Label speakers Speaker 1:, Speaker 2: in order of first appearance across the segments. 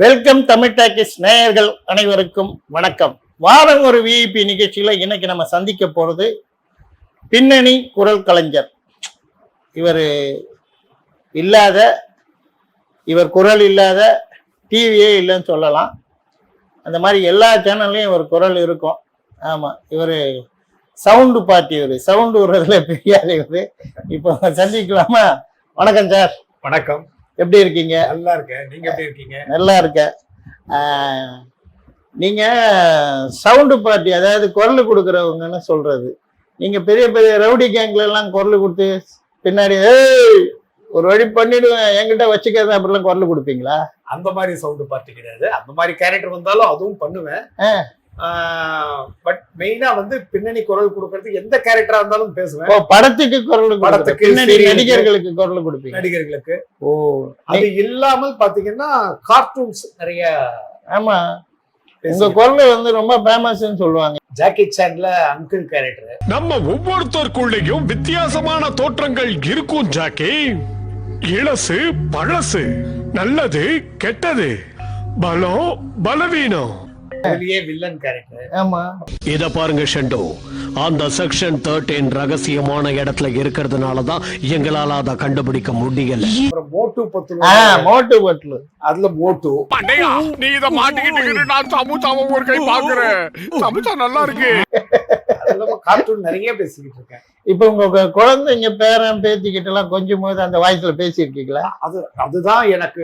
Speaker 1: Welcome Tamil talkies நேயர்கள் அனைவருக்கும் வணக்கம். வாரம் ஒரு விஐபி நிகழ்ச்சியில இன்னைக்கு நம்ம சந்திக்க போறது பின்னணி குரல் கலைஞர். இவர் இல்லாத இவர் குரல் இல்லாத டிவியே இல்லைன்னு சொல்லலாம். அந்த மாதிரி எல்லா சேனல்லையும் இவர் குரல் இருக்கும். ஆமா இவர் சவுண்டு பார்ட்டி இவர். சவுண்டு விடுறதுல பெரிய இவர். இப்போ சந்திக்கலாமா? வணக்கம் சார்
Speaker 2: வணக்கம்.
Speaker 1: எப்படி இருக்கீங்க?
Speaker 2: நல்லா இருக்கேன். நீங்க எப்படி இருக்கீங்க?
Speaker 1: நல்லா இருக்க ஆஹ், நீங்க சவுண்டு பார்ட்டி அதாவது குரல் கொடுக்குறவங்கன்னு சொல்றது. நீங்க பெரிய பெரிய ரவுடி கேங்ல எல்லாம் குரல் கொடுத்து பின்னாடி ஏய் ஒரு வழி பண்ணிடுவேன். என்கிட்ட வச்சுக்கிறது அப்படிலாம் குரல் கொடுப்பீங்களா?
Speaker 2: அந்த மாதிரி சவுண்டு பார்ட்டி கிடையாது. அந்த மாதிரி கேரக்டர் வந்தாலும் அதுவும் பண்ணுவேன். பட் மெயினா வந்து பின்னணி குரல் கொடுக்கறது எந்த கேரக்டரா இருந்தாலும் பேசுவேன்.
Speaker 1: ஓ படத்துக்கு குரல்.
Speaker 2: படத்துக்கு.
Speaker 1: நடிகர்களுக்கு குரல் கொடுப்பீங்க.
Speaker 2: நடிகர்களுக்கு.
Speaker 1: ஓ
Speaker 2: அது இல்லாமல் பாத்தீங்கன்னா கார்ட்டூன்ஸ் நிறைய
Speaker 1: ஆமா. உங்க குரல் வந்து ரொம்ப ஃபேமஸ்ன்னு சொல்லுவாங்க.
Speaker 2: ஜாக்கி சான்ல அங்கிள் கேரக்டர்
Speaker 3: நம்ம ஒவ்வொருத்தருக்குள்ளேயும் வித்தியாசமான தோற்றங்கள் இருக்கும் ஜாக்கி. இளசு பழசு நல்லது கெட்டது பலம் பலவீனம்.
Speaker 2: அதுலயே வில்லன் கேரக்டர்
Speaker 1: ஆமா.
Speaker 4: இத பாருங்க ஷெண்டு. அந்த செக்ஷன் தேர்ட்டீன் ரகசியமான இடத்துல இருக்கிறதுனால தான் எங்களால அதை கண்டுபிடிக்க முடியல.
Speaker 2: அப்புறம் மோட்டு பத்து
Speaker 1: ஆஹ் மோட்டு பட்லு
Speaker 2: அதுல மோட்டு.
Speaker 3: அண்ணையா நீ இத மாட்டிக்கிட்டு நான் சமுச்சாம ஒரு கை பாக்குறேன் சமுச்சா நல்லா இருக்கு.
Speaker 2: கார்ட்டூன் நிறைய பேசிக்கிட்டு இருக்கேன்.
Speaker 1: இப்ப உங்க குழந்தைங்க பேரன் பேத்திக்கிட்ட எல்லாம் கொஞ்சம் போது அந்த வாய்ஸ்ல பேசியிருக்கீங்களா?
Speaker 2: அது அதுதான் எனக்கு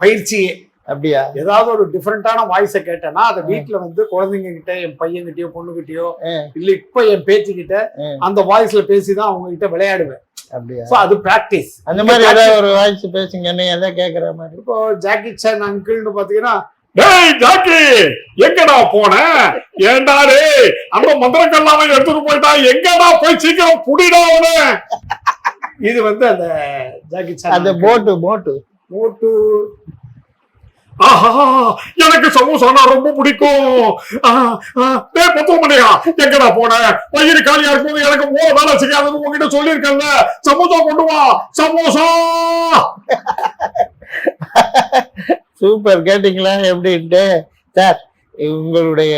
Speaker 2: பயிற்சியே.
Speaker 1: அப்படியா?
Speaker 2: ஏதாவது ஒரு டிஃப்ரெண்டான வாய்ஸை கேட்டேன்னா அதை வீட்டுல வந்து குழந்தைங்க கிட்ட என் பையன்கிட்டயோ பொண்ணுகிட்டயோ. இல்ல இப்ப என் பேத்தி கிட்ட
Speaker 1: ஆ.
Speaker 2: அந்த வாய்ஸ்ல பேசிதான் அவங்க கிட்ட விளையாடுவேன்.
Speaker 1: அப்படியா?
Speaker 2: அது பிராக்டிஸ்
Speaker 1: அந்த மாதிரி ஏதாவது ஒரு வாய்ஸ் பேசுங்க என்ன எதை கேக்குற மாதிரி.
Speaker 2: இப்போ ஜாக்கி சான் அங்கிள்னு பாத்தீங்கன்னா
Speaker 3: டேய் ஜாக்கி எங்கடா போன? ஏண்டா டேய் அந்த மந்திரக்கல்லாம எடுத்துட்டு போயிட்டா எங்கடா போய் சீக்கிரம் புடிடா அவன?
Speaker 2: இது வந்து அந்த ஜாக்கி சான்
Speaker 1: அந்த போட்டு போட்டு.
Speaker 3: ஆஹா எனக்கு சமோசானா ரொம்ப பிடிக்கும். பத்துமணியா எங்கடா போன? வயிறு காலியா இருக்கும்போது எனக்கு மூணு வேலை செய்யாதுன்னு உங்ககிட்ட சொல்லியிருக்கேன்ல. சமோசா கொண்டு வா. சமோசா!
Speaker 1: சூப்பர். கேட்டீங்களா? எப்படின்ட்டு? சார் உங்களுடைய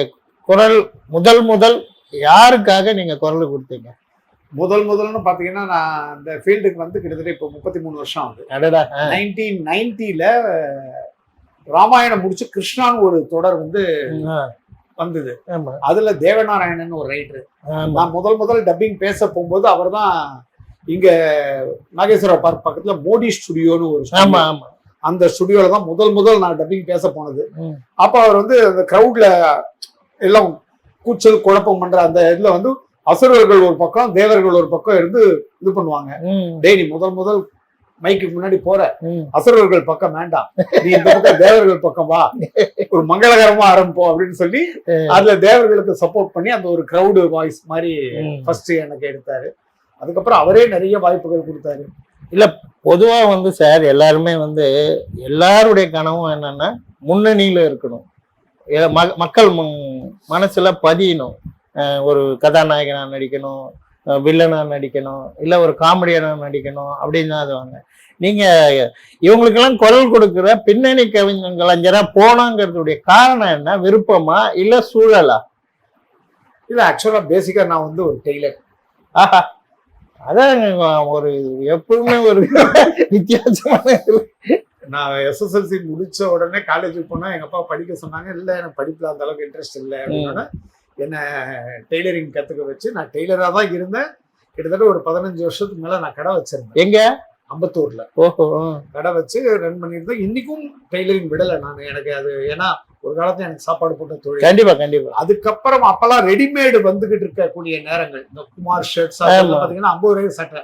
Speaker 1: குரல் முதல் முதல் யாருக்காக நீங்க குரல் கொடுத்தீங்க?
Speaker 2: முதல் முதல்னு பாத்தீங்கன்னா நான் இந்த ஃபீல்டுக்கு வந்து கிட்டத்தட்ட இப்போ முப்பத்தி மூணு வருஷம் ஆகுது. நைன்டீன் நைன்டில ராமாயணம் முடிச்சு கிருஷ்ணான்னு ஒரு தொடர் வந்து வந்தது. அதுல தேவநாராயணன் ஒரு ரைட்டர் நான் முதல் முதல் டப்பிங் பேச போகும்போது அவர்தான் இங்க நாகேஸ்வர பார்க் பக்கத்துல மோடி ஸ்டுடியோன்னு ஒரு அந்த ஸ்டுடியோல தான் முதல் முதல் நான் டப்பிங் பேச போனது. அப்ப அவர் வந்து அந்த கிரவுட்ல எல்லாம் கூச்சல் குழப்பம் பண்ற அந்த இதுல வந்து அசுரர்கள் ஒரு பக்கம் தேவர்கள் ஒரு பக்கம் இருந்து இது பண்ணுவாங்க.
Speaker 1: ம்,
Speaker 2: டேய் நீ முதல் முதல் மைக்கு முன்னாடி போற. அசுரர்கள் பக்கம் வேண்டாம். நீ இந்த பக்கம் தேவர்கள் பக்கம் வா. ஒரு மங்களகரமா ஆரம்பிப்போம் அப்படின்னு சொல்லி அதுல தேவர்களுக்கு சப்போர்ட் பண்ணி அந்த ஒரு கிரவுடு வாய்ஸ் மாதிரி. ஃபர்ஸ்ட் எனக்கு எடுத்தாரு. அதுக்கப்புறம் அவரே நிறைய வாய்ப்புகள் கொடுத்தாரு.
Speaker 1: பொதுவா வந்து சார் எல்லாருமே வந்து எல்லாருடைய கனவும் என்னன்னா முன்னணியில இருக்கணும். மக்கள் மனசுல பதியணும். ஒரு கதாநாயகனா நடிக்கணும் வில்லனா நடிக்கணும் இல்ல ஒரு காமெடியனா நடிக்கணும் அப்படின்னு தான் அதுவாங்க நீங்க இவங்களுக்கெல்லாம் குரல் கொடுக்கிற பின்னணி கவிஞர் கலைஞரா போனாங்கிறதுடைய காரணம் என்ன? விருப்பமா இல்ல சூழலா?
Speaker 2: இல்ல ஆக்சுவலா பேசிக்கா நான் வந்து ஒரு டெய்லர்
Speaker 1: ஆஹா. அதான் ஒரு எப்பவுமே ஒரு வித்தியாசமான.
Speaker 2: நான் எஸ்எஸ்எல்சி முடிச்ச உடனே காலேஜுக்கு போனா எங்க அப்பா படிக்க சொன்னாங்க இல்ல எனக்கு படிப்புல அந்த அளவுக்கு இன்ட்ரெஸ்ட் இல்லை. அப்படின்னா என்ன டெய்லரிங் கத்துக்க வச்சு நான் டெய்லரா தான் இருந்தேன். கிட்டத்தட்ட ஒரு பதினஞ்சு வருஷத்துக்கு மேல நான் கடை வச்சிருந்தேன்.
Speaker 1: எங்க?
Speaker 2: அம்பத்தூர்ல.
Speaker 1: ஓஹோ.
Speaker 2: கடை வச்சு ரன் பண்ணியிருந்தேன் இன்னைக்கும் டெய்லரிங் விடலை நான். எனக்கு அது ஏன்னா ஒரு காலத்துல எனக்கு சாப்பாடு போட்ட தொழில்.
Speaker 1: கண்டிப்பா கண்டிப்பா.
Speaker 2: அதுக்கப்புறம் அப்பெல்லாம் ரெடிமேடு வந்துகிட்டு இருக்கக்கூடிய நேரங்கள். இந்த குமார் ஷர்ட்ஸ் பாத்தீங்கன்னா ஐம்பது ரூபாய் சட்டை.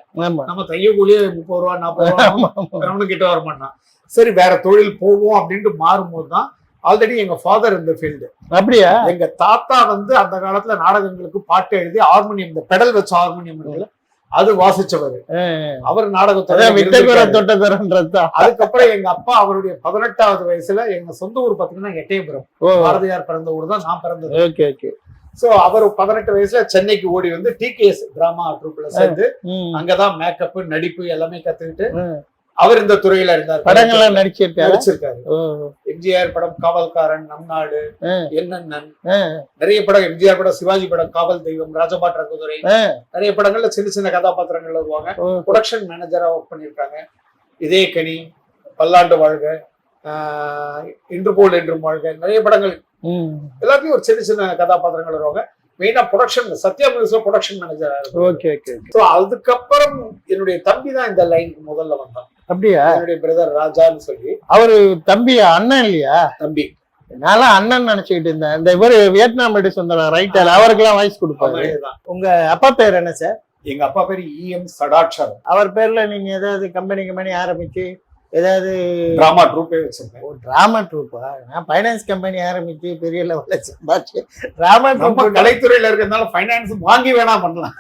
Speaker 2: நம்ம தையக்கூலியே முப்பது ரூபா நாற்பது ரூபா. அவனு கிட்ட வர மாட்டான். சரி வேற தொழில் போவோம் அப்படின்ட்டு மாறும்போது தான் ஆல்ரெடி எங்க ஃபாதர் இந்த ஃபீல்டு
Speaker 1: அப்படியா?
Speaker 2: எங்க தாத்தா வந்து அந்த காலத்துல நாடகங்களுக்கு பாட்டு எழுதி ஹார்மோனியம் இந்த பெடல் வச்ச ஹார்மோனியம் அது வாசிச்சவர். அவர் நாடகத்தோட
Speaker 1: விட்டகுர தொட்டகுரன்றதுதான்
Speaker 2: அதுக்கப்புறம் எங்க அப்பா அவருடைய பதினெட்டாவது வயசுல எங்க சொந்த ஊர் பாத்தீங்கன்னா எட்டயபுரம். பாரதியார் பிறந்த ஊர் தான் நான் பிறந்தது.
Speaker 1: Okay okay.
Speaker 2: சோ அவர் பதினெட்டு வயசுல சென்னைக்கு ஓடி வந்து டிகேஎஸ் டிராமா ட்ரூப்ல சேர்ந்து அங்கதான் மேக்கப் நடிப்பு எல்லாமே கத்துக்கிட்டு. அவர் இந்த துறையில இருந்தார்.
Speaker 1: படங்கள்லாம் நடிச்சிருக்காரு?
Speaker 2: நடிச்சிருக்காரு. எம்ஜிஆர் படம் காவல்காரன் நம் நாடு
Speaker 1: ஆ,
Speaker 2: நிறைய படம் எம்ஜிஆர் படம் சிவாஜி படம் காவல் தெய்வம் ராஜபாட் ரகுதுரை
Speaker 1: ஆ.
Speaker 2: நிறைய படங்கள்ல சின்ன சின்ன கதாபாத்திரங்கள் வருவாங்க. ப்ரொடக்ஷன் மேனேஜரா ஒர்க் பண்ணியிருக்காங்க. இதே கனி பல்லாண்டு வாழ்க ஆஹ் இன்று போல் என்றும் வாழ்க நிறைய படங்கள். எல்லாத்தையும் ஒரு சின்ன சின்ன கதாபாத்திரங்கள் வருவாங்க. மெயினா ப்ரொடக்ஷன் சத்யா மியூசிக்ல ப்ரொடக்ஷன் மேனேஜரா இருக்கும்
Speaker 1: ஓகே ஓகே
Speaker 2: அதுக்கப்புறம் என்னுடைய தம்பி தான் இந்த லைனுக்கு முதல்ல வந்தான்.
Speaker 1: அப்படியா?
Speaker 2: என்னுடைய பிரதர் ராஜான்னு சொல்லி.
Speaker 1: அவரு தம்பி அண்ணன் இல்லையா?
Speaker 2: தம்பி.
Speaker 1: நான்லாம் அண்ணன் நினைச்சுக்கிட்டு இருந்தேன். இந்த இவரு வியட்நாம் எடுத்து வந்தார் ரைட்டர் அவருக்கெல்லாம் வாய்ஸ் கொடுப்பாரு. உங்க அப்பா பேர் என்ன சார்?
Speaker 2: எங்க அப்பா பேரு இஎம் சடாட்சரம்
Speaker 1: அவர் பேர்ல நீங்க ஏதாவது கம்பெனி கம்பெனி ஆரம்பிச்சு ஏதாவது
Speaker 2: டிராமா ட்ரூப்பே வச்சிருக்கேன்
Speaker 1: டிராமா ட்ரூப்பா நான் ஃபைனான்ஸ் கம்பெனி ஆரம்பிச்சு பெரிய லெவல்ல சம்பாதிச்சு டிராமா ட்ரூப்
Speaker 2: கலைத்துறையில இருக்கிறதுனால ஃபைனான்ஸ் வாங்கி வேணா பண்ணலாம்.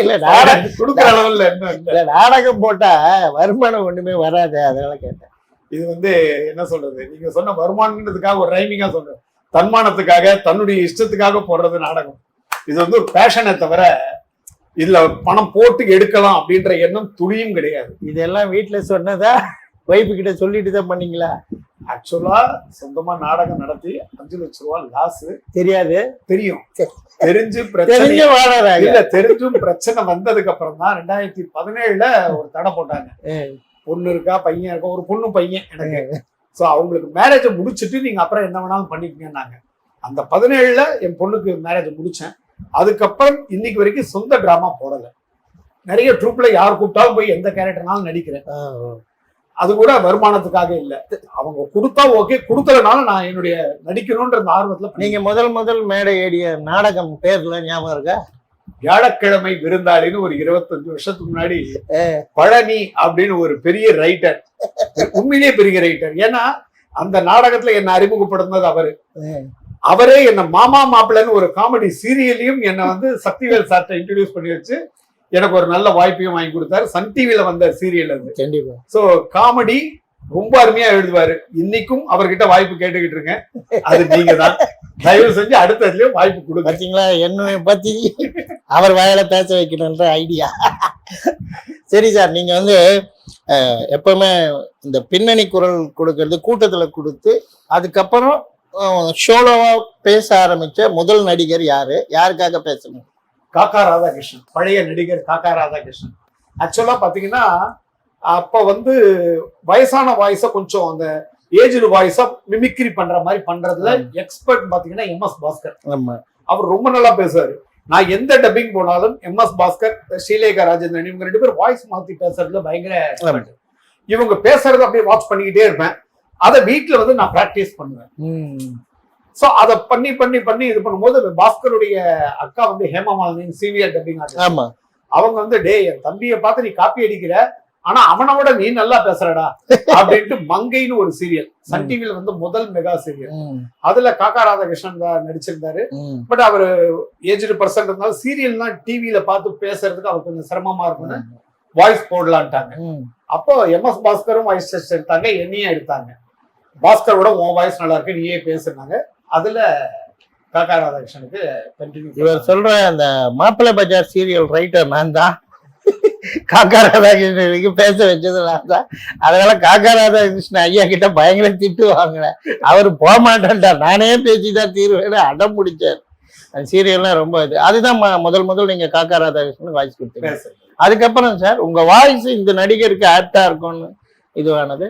Speaker 1: இல்ல நாடகம்
Speaker 2: இல்ல
Speaker 1: நாடகம் போட்டா வருமானம் ஒண்ணுமே வராது அதனால கேட்டேன்.
Speaker 2: இது வந்து என்ன சொல்றது? நீங்க சொன்ன வருமானத்துக்காக ஒரு ரைமிங்கா சொல்றேன். தன்மானத்துக்காக தன்னுடைய இஷ்டத்துக்காக போடுறது நாடகம். இது வந்து ஒரு பேஷனை தவிர இதுல பணம் போட்டு எடுக்கலாம் அப்படின்ற எண்ணம் துளியும் கிடையாது.
Speaker 1: இதெல்லாம் வீட்டுல சொன்னதா? ஒய்ஃபு கிட்ட சொல்லிட்டு தான் பண்ணீங்களா?
Speaker 2: ஆக்சுவலா சொந்தமா நாடகம் நடத்தி அஞ்சு லட்ச ரூபாய் லாஸ்
Speaker 1: தெரியாது.
Speaker 2: தெரியும். தெரிஞ்சு பிரச்சனை.
Speaker 1: தெரிஞ்ச
Speaker 2: இல்ல தெரிஞ்சும் பிரச்சனை வந்ததுக்கு அப்புறம் தான் ரெண்டாயிரத்தி பதினேழுல ஒரு தடை போட்டாங்க. பொண்ணு இருக்கா பையன் இருக்கா ஒரு பொண்ணு பையன் எனக்கு. சோ அவங்களுக்கு மேரேஜை முடிச்சிட்டு நீங்க அப்புறம் என்ன வேணாலும் பண்ணிக்கங்கன்னாங்க. அந்த பதினேழுல என் பொண்ணுக்கு மேரேஜ் முடிச்சேன். அதுக்கப்புறம் இன்னைக்கு வரைக்கும் சொந்த டிராமா போடல. நிறைய ட்ரூப்ல யார் கூப்பிட்டாலும் போய் எந்த கேரக்டர்னாலும் நடிக்கிறேன். அது கூட வருமானத்துக்காக இல்ல. அவங்க கொடுத்தா ஓகே கொடுக்கலனாலும் நான் என்னுடைய நடிக்கணும்ன்ற ஆர்வத்துல
Speaker 1: நீங்க முதல் முதல் மேடை ஏடிய நாடகம் பேர்ல ஞாபகம் இருக்கா?
Speaker 2: வியாழக்கிழமை விருந்தாளின்னு ஒரு இருபத்தஞ்சு வருஷத்துக்கு முன்னாடி பழனி அப்படின்னு ஒரு பெரிய ரைட்டர் உண்மையிலேயே பெரிய ரைட்டர் ஏன்னா அந்த நாடகத்துல என்ன அறிமுகப்படுத்தினது அவரு. அவரே என்ன மாமா மாப்பிள்ளைன்னு ஒரு காமெடி சீரியலையும் என்னை வந்து சக்திவேல் சார்ட்ட இன்ட்ரடியூஸ் பண்ணி வச்சு எனக்கு ஒரு நல்ல வாய்ப்பையும் வாங்கி கொடுத்தாரு. சன் டிவில வந்த சீரியல் அது.
Speaker 1: கண்டிப்பா.
Speaker 2: சோ காமெடி ரொம்ப அருமையா எழுதுவாரு. இன்னைக்கும் அவர்கிட்ட வாய்ப்பு கேட்டுக்கிட்டு இருக்கேன். அது நீங்க தான் தயவு செஞ்சு அடுத்ததுலயும் வாய்ப்பு கொடுங்க.
Speaker 1: பாத்தீங்களா? என்னை பத்தி அவர் வாயில பேச வைக்கணுன்ற ஐடியா சரி சார் நீங்க வந்து எப்பவுமே இந்த பின்னணி குரல் கொடுக்கறது கூட்டத்துல கொடுத்து அதுக்கப்புறம் ஷோலோவா பேச ஆரம்பிச்ச முதல் நடிகர் யாரு? யாருக்காக பேசணும்?
Speaker 2: காக்கா ராதாகிருஷ்ணன் பழைய நடிகர் காக்கா ராதாகிருஷ்ணன். ஆக்சுவலா பாத்தீங்கன்னா அப்ப வந்து வயசான வாய்ஸ கொஞ்சம் அந்த ஏஜ்டு வாய்ஸா மிமிக்ரி பண்ற மாதிரி பண்றதுல எக்ஸ்பர்ட் பாத்தீங்கன்னா எம் எஸ் பாஸ்கர்.
Speaker 1: ஆமா.
Speaker 2: அவர் ரொம்ப நல்லா பேசுவாரு. நான் எந்த டப்பிங் போனாலும் எம் எஸ் பாஸ்கர் ஸ்ரீலேகா ராஜேந்திரன் இவங்க ரெண்டு பேரும் வாய்ஸ் மாத்தி பேசுறதுல பயங்கர. இவங்க பேசுறத அப்படியே வாட்ச் பண்ணிக்கிட்டே இருப்பேன். அதை வீட்டுல வந்து நான் பிராக்டிஸ் பண்ணுவேன். சோ அதை பண்ணி பண்ணி பண்ணி இது பண்ணும்போது பாஸ்கருடைய அக்கா வந்து ஹேமமாலினி சீனியர் டப்பிங்
Speaker 1: ஆமா.
Speaker 2: அவங்க வந்து டேய் என் தம்பியை பார்த்து நீ காப்பி அடிக்கிற ஆனா அவனை விட நீ நல்லா பேசுறடா அப்படின்ட்டு மங்கைன்னு ஒரு சீரியல் சன் டிவில வந்து முதல் மெகா சீரியல் அதுல காக்கா ராதாகிருஷ்ணன் தான் நடிச்சிருந்தாரு. பட் அவர் ஏஜ்டு பர்சன்ட் இருந்தாலும் சீரியல்னா டிவில பார்த்து பேசுறதுக்கு அவர் கொஞ்சம் சிரமமா இருக்கும்னு வாய்ஸ் போடலான்ட்டாங்க. அப்போ எம் எஸ் பாஸ்கரும் வாய்ஸ் டெஸ்ட் எடுத்தாங்க என்னையும் எடுத்தாங்க. பாஸ்கரோட உன் வாய்ஸ் நல்லா இருக்கு நீயே பேசுனாங்க. அதுல காக்கா ராதாகிருஷ்ணனுக்கு கண்டினியூ
Speaker 1: இவர் சொல்ற அந்த மாப்பிள்ளை பஜார் சீரியல் ரைட்டர் நான் தான். காக்கா ராதாகிருஷ்ணனுக்கு பேச வச்சது நான் தான். அதனால காக்கா ராதாகிருஷ்ணன் ஐயா கிட்ட பயங்கர திட்டு வாங்கினேன். அவர் போக மாட்டேன்டார் நானே பேசிதான் தீர்வேன்னு அடம் முடிச்சார் அந்த சீரியல்லாம் ரொம்ப இது. அதுதான் முதல் முதல் நீங்க காக்கா ராதாகிருஷ்ணன் வாய்ஸ் கொடுத்தீங்க. அதுக்கப்புறம் சார் உங்க வாய்ஸ் இந்த நடிகருக்கு ஆப்டா இருக்கும்னு இதுவானது?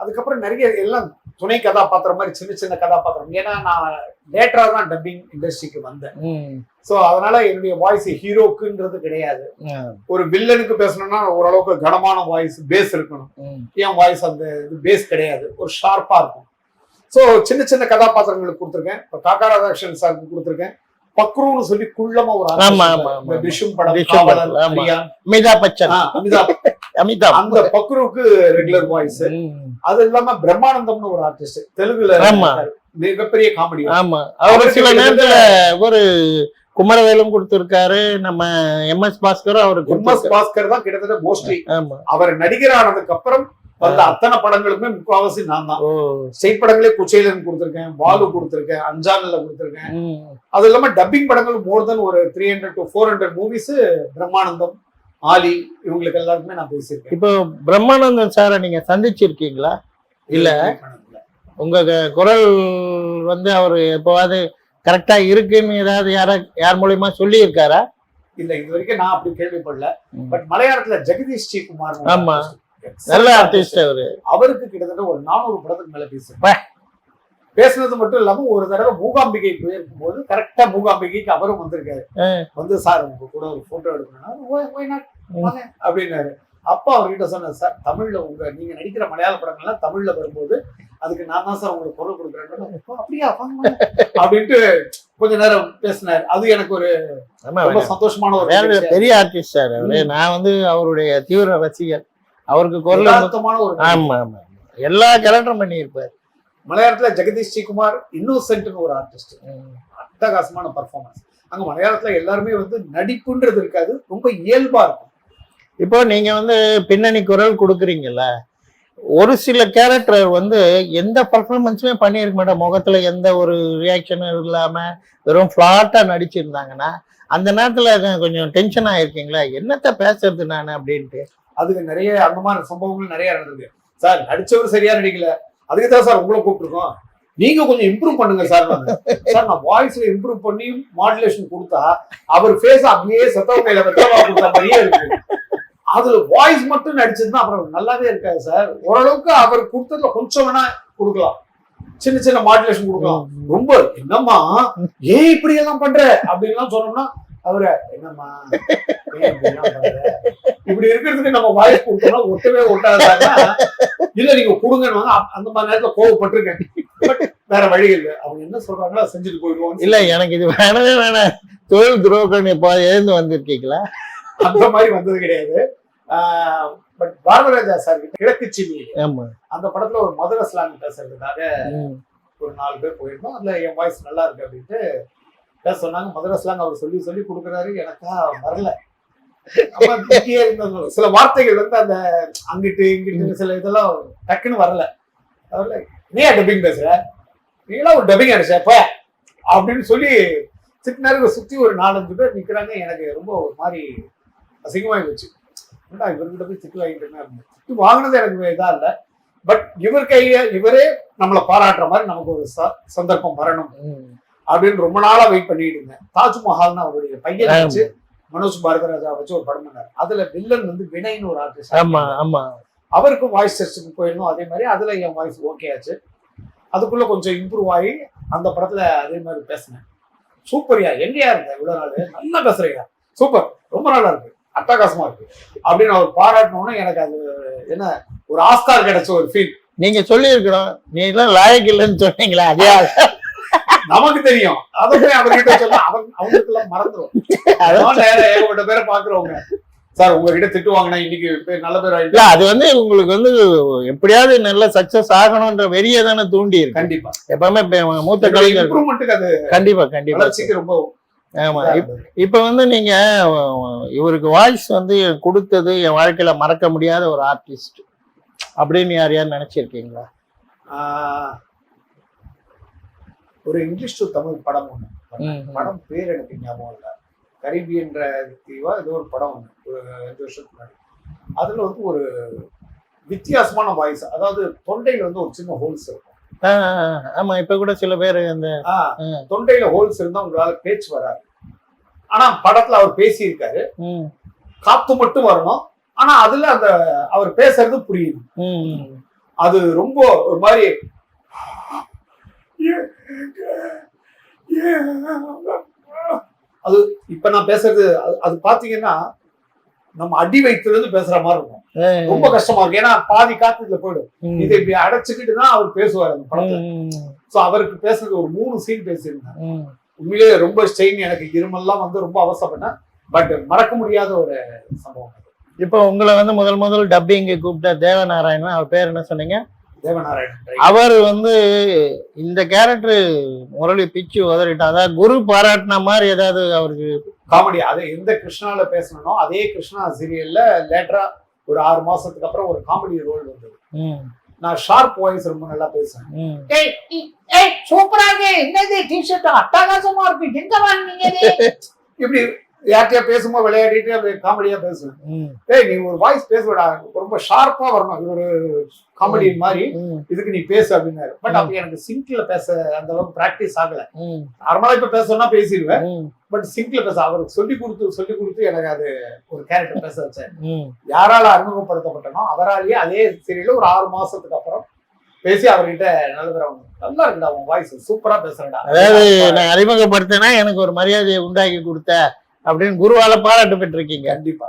Speaker 2: அதுக்கப்புறம் நிறைய எல்லாம் துணை கதாபாத்திரம் மாதிரி சின்ன சின்ன கதாபாத்திரம். ஏன்னா நான் லேட்டரா தான் டப்பிங் இண்டஸ்ட்ரிக்கு வந்தேன் சோ அதனால என்னுடைய வாய்ஸ் ஹீரோக்குன்றது கிடையாது. ஒரு வில்லனுக்கு பேசணும்னா ஓரளவுக்கு கனமான வாய்ஸ் பேஸ் இருக்கணும். என் வாய்ஸ் அந்த இது பேஸ் கிடையாது. ஒரு ஷார்ப்பா இருக்கும். சோ சின்ன சின்ன கதாபாத்திரங்களுக்கு கொடுத்துருக்கேன். இப்போ காக்கா ராதாகிருஷ்ணன் சாருக்கு கொடுத்துருக்கேன். பக்ரூன்னு சொல்லி குள்ளமா ஒரு
Speaker 1: அமிதாப் பச்சன்.
Speaker 2: அமிதாப்
Speaker 1: அமிதாப்.
Speaker 2: அந்த பக்ரூக்கு ரெகுலர் வாய்ஸ் அது இல்லாம பிரம்மானந்தம்னு ஒரு ஆர்டிஸ்ட் தெலுங்குல
Speaker 1: ஆமா.
Speaker 2: மிகப்பெரிய காமெடி
Speaker 1: ஆமா. அவர் சில நேரத்துல ஒரு குமரவேலும் கொடுத்திருக்காரு. நம்ம எம் எஸ் பாஸ்கரும் அவருக்கு
Speaker 2: எம் எஸ் பாஸ்கர் தான் கிட்டத்தட்ட மோஸ்ட்லி
Speaker 1: ஆமா.
Speaker 2: அவர் நடிகர் ஆனதுக்கு அப்புறம் வந்த அத்தனை படங்களுக்குமே முக்காவாசி நான் தான். ஸ்டேட் படங்களே குச்சைலன் கொடுத்திருக்கேன் வாலு கொடுத்திருக்கேன் அஞ்சானல்ல கொடுத்திருக்கேன். அது இல்லாம டப்பிங் படங்கள் மோர் தென் ஒரு three hundred to four hundred movies Brahmanandam. Ali இவங்களுக்கு எல்லாருக்குமே நான் பேசியிருக்கேன்.
Speaker 1: இப்போ பிரம்மானந்தன் சாரை நீங்க சந்திச்சிருக்கீங்களா? இல்ல. உங்க குரல் வந்து அவர் எப்போவாது கரெக்டா இருக்குன்னு ஏதாவது யார யார் மூலியமா சொல்லி இருக்காரா
Speaker 2: இல்ல இது வரைக்கும் நான் அப்படி கேள்விப்படல. பட் மலையாளத்துல ஜெகதீஷ் ஸ்ரீகுமார்
Speaker 1: ஆமா. நல்ல ஆர்டிஸ்ட் அவரு.
Speaker 2: அவருக்கு கிட்டத்தட்ட ஒரு நானூறு படத்துக்கு மேல. பேசுறேன் பேசுனது மட்டும் இல்லாம ஒரு தடவை மூகாம்பிகை போயிருக்கும் போது கரெக்டா மூகாம்பிகைக்கு அவரும் வந்திருக்காரு. வந்து சார் உங்க கூட ஒரு போட்டோ எடுக்கணும் அப்படின்னாரு. அப்பா அவர்கிட்ட சொன்னேன் சார் தமிழ்ல உங்க நீங்க நடிக்கிற மலையாள படங்கள்லாம் தமிழ்ல வரும்போது அதுக்கு நான் தான் சார் உங்களுக்கு குரல் கொடுக்குறேன் அப்படியா? வாங்க, வாங்க." அப்படின்ட்டு கொஞ்ச நேரம் பேசினார். அது எனக்கு ஒரு ரொம்ப சந்தோஷமான ஒரு
Speaker 1: பெரிய ஆர்டிஸ்ட் சார் அவரு. நான் வந்து அவருடைய தீவிர ரசிகர். அவருக்கு குரல் ஆமா ஆமா எல்லா கேரக்டரும் பண்ணியிருப்பாரு.
Speaker 2: மலையாளத்துல ஜெகதீஷ் ஸ்ரீகுமார் இன்னோசென்ட்னு ஒரு ஆர்டிஸ்ட் அட்டகாசமான பர்ஃபார்மன்ஸ் அங்க மலையாளத்துல எல்லாருமே வந்து நடிப்புன்றது இருக்காது ரொம்ப இயல்பா இருக்கும்.
Speaker 1: இப்போ நீங்க வந்து பின்னணி குரல் கொடுக்குறீங்கல்ல ஒரு சில கேரக்டர் வந்து எந்த பர்ஃபார்மன்ஸுமே பண்ணியிருக்க மாட்டேன் முகத்துல எந்த ஒரு ரியாக்ஷனும் இல்லாம வெறும் ஃபிளாட்டா நடிச்சிருந்தாங்கன்னா அந்த நேரத்துல கொஞ்சம் டென்ஷன் ஆயிருக்கீங்களா? என்னத்த பேசுறது நான் அப்படின்ட்டு?
Speaker 2: அதுக்கு நிறைய அந்த மாதிரி சம்பவங்கள் நிறைய நடந்தது சார் நடிச்சவர் சரியா நடிக்கல. அதுக்கு தான் சார் உங்களை கூப்பிட்டுருக்கோம். நீங்க கொஞ்சம் இம்ப்ரூவ் பண்ணுங்க சார். சார் நான் வாய்ஸ்ல இம்ப்ரூவ் பண்ணி மாடுலேஷன் கொடுத்தா அவர் ஃபேஸ் அப்படியே செத்தவங்க கொடுத்த மாதிரியே இருக்கு. அதுல வாய்ஸ் மட்டும் நடிச்சதுன்னா அப்புறம் நல்லாவே இருக்காது சார். ஓரளவுக்கு அவர் கொடுத்ததுல கொஞ்சம் வேணா கொடுக்கலாம். சின்ன சின்ன மாடுலேஷன் கொடுக்கலாம். ரொம்ப என்னம்மா ஏன் இப்படி எல்லாம் பண்ற? அப்படின்லாம் சொன்னோம்னா அவரு என்னம்மா? இப்படி இருக்கிறதுக்கு நம்ம வாய்ஸ் கொடுத்தோம்னா ஒட்டவே ஒட்டாதாங்க இல்ல நீங்க கொடுங்கன்னு அந்த மாதிரி நேரத்துல கோவப்பட்டிருக்கேன். பட் வேற வழி இல்லை. அவங்க என்ன சொல்றாங்களோ செஞ்சுட்டு போயிடுவோம்
Speaker 1: இல்ல எனக்கு இது வேணவே வேணாம். தொழில் துரோகம் இப்போ எழுந்து வந்திருக்கீங்களா?
Speaker 2: அந்த மாதிரி வந்தது கிடையாது. பட் பாரதராஜா சார் கிட்ட கிழக்கு சிமி அந்த படத்துல ஒரு மதுரை ஸ்லாங் பேசுறதுக்காக. ஒரு நாலு பேர் போயிருந்தோம். அதுல என் வாய்ஸ் நல்லா இருக்கு அப்படின்ட்டு சொன்னாங்க மதுரை ஸ்லாங் அவர் சொல்லி சொல்லி கொடுக்குறாரு. எனக்கா வரல. சில வார்த்தைகள் வந்து அந்த அங்கிட்டு இங்கிட்டு சில இதெல்லாம் டக்குன்னு வரல. அவர்ல நீ டப்பிங் பேசுற? நீலாம் ஒரு டப்பிங் அடிச்ச போய். அப்படின்னு சொல்லி திட்டினாரு. சுத்தி ஒரு நாலஞ்சு பேர் நிக்கிறாங்க. எனக்கு ரொம்ப ஒரு மாதிரி அசிங்கமாகி போச்சு. ஏன்டா இவர்கிட்ட போய் திட்டு வாங்கிட்டு இருந்தேன் திட்டு வாங்கினது எனக்கு இதா இல்லை. பட் இவர் கைய இவரே நம்மளை பாராட்டுற மாதிரி நமக்கு ஒரு ச- சந்தர்ப்பம் வரணும். அப்படின்னு ரொம்ப நாளா வெயிட் பண்ணிட்டு இருந்தேன். தாஜ்மஹால்னு அவருடைய பையனை. வச்சு மனோஜ் பாரதராஜா வச்சு ஒரு படம் பண்ணார். அதுல வில்லன் வந்து வினய்னு ஒரு ஆர்டிஸ்ட்
Speaker 1: ஆமா ஆமா.
Speaker 2: அவருக்கும் வாய்ஸ் டெஸ்ட்டுக்கு போயிருந்தோம் அதே மாதிரி அதுல என் வாய்ஸ் ஓகே ஆச்சு. அதுக்குள்ள கொஞ்சம் இம்ப்ரூவ் ஆகி அந்த படத்துல அதே மாதிரி பேசினேன். சூப்பர்யா எங்கேயா இருந்த இவ்வளவு நாள்? நல்லா பேசுறீங்க சூப்பர் ரொம்ப நல்லா இருக்கு. அட்டகாசமா இருக்கு. அப்படின்னு அவர் பாராட்டணும்னு எனக்கு அது என்ன ஒரு ஆஸ்கார் கிடைச்ச ஒரு ஃபீல்
Speaker 1: நீங்க சொல்லி இருக்கணும் நீ எல்லாம் லாயக்கு இல்லைன்னு சொன்னீங்களா அதே.
Speaker 2: நமக்கு தெரியும். அதை போய் அவர்கிட்ட அவங்க அவங்களுக்கு எல்லாம் மறந்துடும் ஏகப்பட்ட பேரை பாக்குறவங்க சார் உங்ககிட்ட திட்டு வாங்கினா இன்னைக்கு நல்ல பேர்
Speaker 1: இல்ல அது வந்து உங்களுக்கு வந்து எப்படியாவது நல்ல சக்சஸ் ஆகணும்ன்ற வெறிய தானே தூண்டி இருக்கு.
Speaker 2: கண்டிப்பா.
Speaker 1: எப்பவுமே மூத்த கலைஞர் கண்டிப்பா கண்டிப்பா.
Speaker 2: ரொம்ப
Speaker 1: ஆமா. இப்ப- வந்து நீங்க இவருக்கு வாய்ஸ் வந்து கொடுத்தது என் வாழ்க்கையில மறக்க முடியாத ஒரு ஆர்டிஸ்ட் அப்படின்னு யார் யார் நினைச்சிருக்கீங்களா?
Speaker 2: ஒரு இங்கிலீஷ் டு தமிழ் படம்
Speaker 1: ம்.
Speaker 2: படம் பேர் எனக்கு ஞாபகம் இல்லை. கரீபியன்ற தீவா ஏதோ ஒரு படம் ஒண்ணு ஒரு ரெண்டு வருஷத்துக்கு முன்னாடி. அதுல வந்து ஒரு வித்தியாசமான வாய்ஸ் அதாவது தொண்டையில வந்து ஒரு சின்ன ஹோல்ஸ் இருக்கும்.
Speaker 1: ஆமா இப்ப கூட சில பேர் அந்த.
Speaker 2: தொண்டையில ஹோல்ஸ் இருந்தா உங்களால பேச்சு வராது. ஆனா படத்துல அவர் பேசியிருக்காரு. காத்து மட்டும் வரணும். ஆனா அதுல அந்த அவர் பேசுறது புரியுது. அது ரொம்ப ஒரு மாதிரி அது இப்ப நான் பேசுறது அது- பாத்தீங்கன்னா நம்ம அடி வயிற்றுல இருந்து பேசுற மாதிரி இருக்கும். ரொம்ப கஷ்டமா இருக்கு ஏன்னா பாதி காத்துக்குள்ள போயிடும்.
Speaker 1: ம்,
Speaker 2: இதை இப்படி அடைச்சுக்கிட்டு தான் அவர் பேசுவார் அந்த படத்துல. சோ அவருக்கு பேசுறது ஒரு மூணு சீன் பேசியிருந்தாங்க
Speaker 1: ம்.
Speaker 2: உண்மையிலேயே ரொம்ப ஸ்ட்ரெயின் எனக்கு இருமெல்லாம் வந்து ரொம்ப அவசரப்பட்டேன். பட் மறக்க முடியாத ஒரு சம்பவம்.
Speaker 1: இப்போ உங்களை வந்து முதல் முதல் டப்பிங் கூப்பிட்ட தேவநாராயணன் அவர் பேர் என்ன சொன்னீங்க?
Speaker 2: தேவநாராயணன்
Speaker 1: அவர் வந்து இந்த கேரக்டர் முரளி பிச்சு உதறிட்டான் அதாவது குரு பாராட்டின மாதிரி ஏதாவது அவருக்கு
Speaker 2: காமெடி அது எந்த கிருஷ்ணால பேசணுமோ அதே கிருஷ்ணா சீரியல்ல லேட்டரா ஒரு ஆறு மாசத்துக்கு அப்புறம் ஒரு காமெடி ரோல் வந்தது. நான் ஷார்ப் வாய்ஸ் ரொம்ப நல்லா
Speaker 5: ஏய் சூப்பரா இருக்கு. என்னது? டிஷர்ட் அட்டகாசமா இருக்கு. எங்க வாங்குனீங்க
Speaker 2: இப்படி யார்கிட்டயா பேசும்போது விளையாடிட்டு காமெடியா பேசுவேன் ஏய் நீ ஒரு வாய்ஸ் பேசுவடா. ரொம்ப ஷார்ப்பா வரணும். ஒரு காமெடி மாதிரி. இதுக்கு நீ பேசு அப்படின்னாரு. பட் அப்ப எனக்கு சிங்க்ல பேச அந்த அளவுக்கு பிராக்டிஸ் ஆகல. நார்மலா இப்ப பேசணும்னா பேசிடுவேன். பட் சிங்க்ல பேச அவருக்கு சொல்லி கொடுத்து சொல்லி கொடுத்து எனக்கு அது ஒரு கேரக்டர் பேச வச்சேன். யாரால அறிமுகப்படுத்தப்பட்டனோ அவராலேயே அதே சீரியல்ல ஒரு ஆறு மாசத்துக்கு அப்புறம் பேசி அவர்கிட்ட நல்ல நல்லா இருக்குடா உன் வாய்ஸ் சூப்பரா பேசுறடா
Speaker 1: அதாவது நான் அறிமுகப்படுத்தினா எனக்கு ஒரு மரியாதையை உண்டாக்கி கொடுத்த அப்படின்னு குருவால பாராட்டு பெற்றிருக்கீங்க.
Speaker 2: கண்டிப்பா.